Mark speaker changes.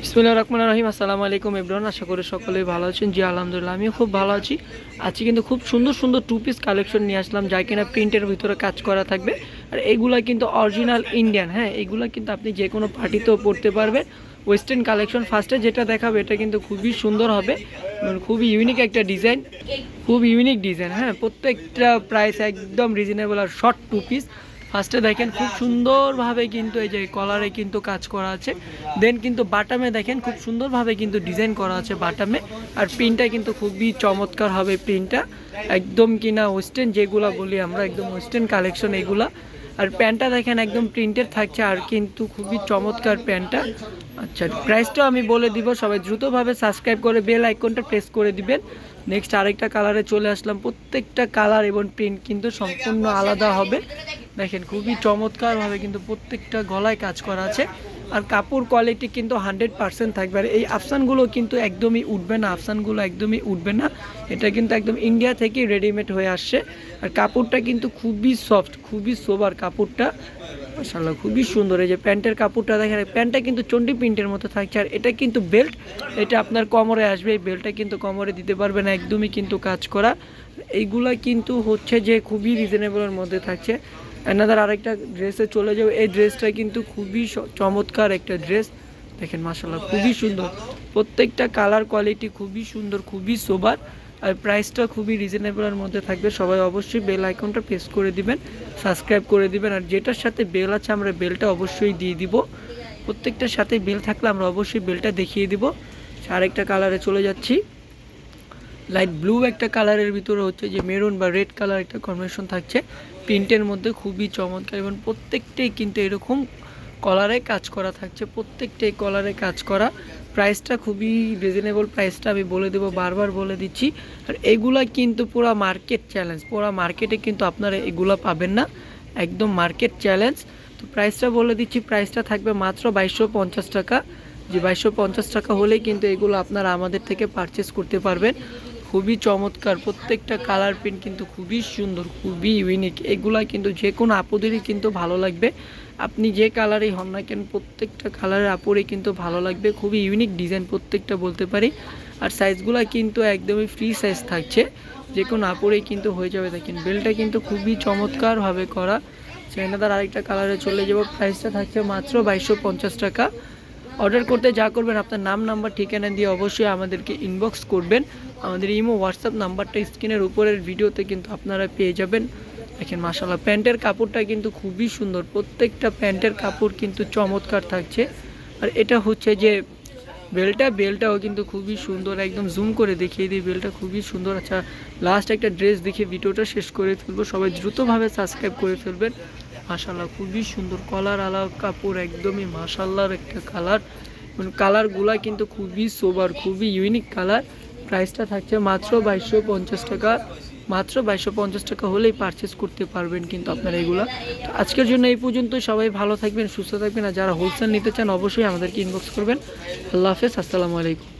Speaker 1: বিসমুল্লাহ রহমান রহিম। আসসালামু আলাইকুম এব্রান আশা করি সকলেই ভালো আছেন। জি, আলহামদুলিল্লাহ, আমিও খুব ভালো আছি। আজকে কিন্তু খুব সুন্দর সুন্দর টু পিস কালেকশন নিয়ে আসলাম যা কিনা প্রিন্টের ভিতরে কাজ করা থাকবে। আর এইগুলা কিন্তু অরিজিনাল ইন্ডিয়ান হ্যাঁ এইগুলা কিন্তু আপনি যে কোনো পার্টিতেও পড়তে পারবেন। ওয়েস্টার্ন কালেকশন ফার্স্টে যেটা দেখাবে, এটা কিন্তু খুবই সুন্দর হবে। মানে খুবই ইউনিক একটা ডিজাইন খুব ইউনিক ডিজাইন হ্যাঁ প্রত্যেকটা প্রাইস একদম রিজনেবল আর শর্ট টু পিস ফার্স্টে দেখেন খুব সুন্দরভাবে কিন্তু এই যে কলারে কিন্তু কাজ করা আছে। দেন কিন্তু বাটামে দেখেন খুব সুন্দরভাবে কিন্তু ডিজাইন করা আছে বাটামে আর প্রিন্টটা কিন্তু খুবই চমৎকার হবে প্রিন্টটা একদম কিনা ওয়েস্টার্ন যেগুলা বলি আমরা, একদম ওয়েস্টার্ন কালেকশন এগুলা। আর প্যান্টটা দেখেন একদম প্রিন্টেড থাকছে, আর কিন্তু খুবই চমৎকার প্যান্টটা আচ্ছা প্রাইসটাও আমি বলে দিব, সবাই দ্রুতভাবে সাবস্ক্রাইব করে বেল আইকনটা প্রেস করে দিবেন। নেক্সট আরেকটা কালারে চলে আসলাম। প্রত্যেকটা কালার এবং প্রিন্ট কিন্তু সম্পূর্ণ আলাদা হবে। দেখেন, খুবই চমৎকারভাবে কিন্তু প্রত্যেকটা গলায় কাজ করা আছে। আর কাপড় কোয়ালিটি কিন্তু হান্ড্রেড পার্সেন্ট থাকবে। আর এই আফসানগুলো কিন্তু একদমই উঠবে না, আফসানগুলো একদমই উঠবে না। এটা কিন্তু একদম ইন্ডিয়া থেকেই রেডিমেড হয়ে আসছে। আর কাপড়টা কিন্তু খুবই সফট খুবই সোবার কাপড়টা। মাশাআল্লাহ, খুবই সুন্দর। এই যে প্যান্টের কাপড়টা দেখেন, প্যান্টটা কিন্তু চন্ডি প্রিন্টের মতো থাকছে। আর এটা কিন্তু বেল্ট এটা আপনার কোমরে আসবে। এই বেল্টটা কিন্তু কোমরে দিতে পারবে না, একদমই কিন্তু কাজ করা। এইগুলা কিন্তু হচ্ছে যে খুবই রিজনেবলের মধ্যে থাকছে। অ্যানাদার আরেকটা ড্রেসে চলে যাবে এই ড্রেসটা কিন্তু খুবই চমৎকার একটা ড্রেস দেখেন মাসাল্লাহ খুবই সুন্দর। প্রত্যেকটা কালার কোয়ালিটি খুবই সুন্দর, খুবই সোবার আর প্রাইসটা খুবই রিজনেবলের মধ্যে থাকবে। সবাই অবশ্যই বেল আইকনটা প্রেস করে দিবেন সাবস্ক্রাইব করে দিবেন। আর যেটার সাথে বেল আছে, আমরা বেলটা অবশ্যই দিয়ে দিব। প্রত্যেকটার সাথে বেল থাকলে আমরা অবশ্যই বেলটা দেখিয়ে দিব। আরেকটা কালারে চলে যাচ্ছি। লাইট ব্লু একটা কালারের ভিতরে হচ্ছে যে মেরুন বা রেড কালার একটা কম্বিনেশন থাকছে। প্রিন্টের মধ্যে খুবই চমৎকার এবং প্রত্যেকটাই কিন্তু এরকম কলারে কাজ করা থাকছে, প্রত্যেকটাই কলারে কাজ করা। প্রাইসটা খুবই রিজনেবল প্রাইসটা আমি বলে দেবো, বারবার বলে দিচ্ছি। আর এগুলা কিন্তু পুরো মার্কেট চ্যালেঞ্জ পুরো মার্কেটে কিন্তু আপনারা এগুলা পাবেন না। একদম মার্কেট চ্যালেঞ্জ তো প্রাইসটা বলে দিচ্ছি প্রাইসটা থাকবে মাত্র বাইশশো টাকা। যে বাইশশো টাকা হলেই কিন্তু এগুলো আপনারা আমাদের থেকে পারচেস করতে পারবেন। খুবই চমৎকার। প্রত্যেকটা কালার প্রিন্ট কিন্তু খুবই সুন্দর, খুবই ইউনিক এগুলা কিন্তু যে কোনো আপুদেরই কিন্তু ভালো লাগবে। আপনি যে কালারই হন না কেন, প্রত্যেকটা কালারের আপুরই কিন্তু ভালো লাগবে। খুবই ইউনিক ডিজাইন প্রত্যেকটা বলতে পারি। আর সাইজগুলো কিন্তু একদমই ফ্রি সাইজ থাকছে। যে কোনো আপুরেই কিন্তু হয়ে যাবে। দেখেন, বেলটা কিন্তু খুবই চমৎকারভাবে করা। চাইনাদার আরেকটা কালারে চলে যাব। প্রাইসটা থাকছে মাত্র বাইশশো টাকা। অর্ডার করতে যা করবেন, আপনার নাম, নাম্বার, ঠিকানা দিয়ে অবশ্যই আমাদেরকে ইনবক্স করবেন। আমাদের ইমো হোয়াটসঅ্যাপ নাম্বারটা স্ক্রিনের উপরের ভিডিওতে কিন্তু আপনারা পেয়ে যাবেন। দেখেন মাসাল্লাহ প্যান্টের কাপড়টা কিন্তু খুবই সুন্দর। প্রত্যেকটা প্যান্টের কাপড় কিন্তু চমৎকার থাকছে। আর এটা হচ্ছে যে বেলটা, বেলটাও কিন্তু খুবই সুন্দর। একদম জুম করে দেখিয়ে দিই, বেলটা খুবই সুন্দর। আচ্ছা লাস্ট একটা ড্রেস দেখে ভিডিওটা শেষ করে ফেলব। সবাই দ্রুতভাবে সাবস্ক্রাইব করে ফেলবেন। মাশাল্লাহ খুবই সুন্দর কলার আলা কাপড়, একদমই মাশাল্লাহর একটা কালার। মানে কালারগুলা কিন্তু খুবই সোবার, খুবই ইউনিক কালার। প্রাইসটা থাকছে মাত্র বাইশশো পঞ্চাশ টাকা। মাত্র বাইশশো পঞ্চাশ টাকা হলেই পারচেস করতে পারবেন কিন্তু আপনারা এগুলা। তো আজকের জন্য এই পর্যন্ত, সবাই ভালো থাকবেন, সুস্থ থাকবেন। আর যারা হোলসেল নিতে চান, অবশ্যই আমাদেরকে ইনবক্স করবেন। আল্লাহ হাফেজ, আসসালামু আলাইকুম।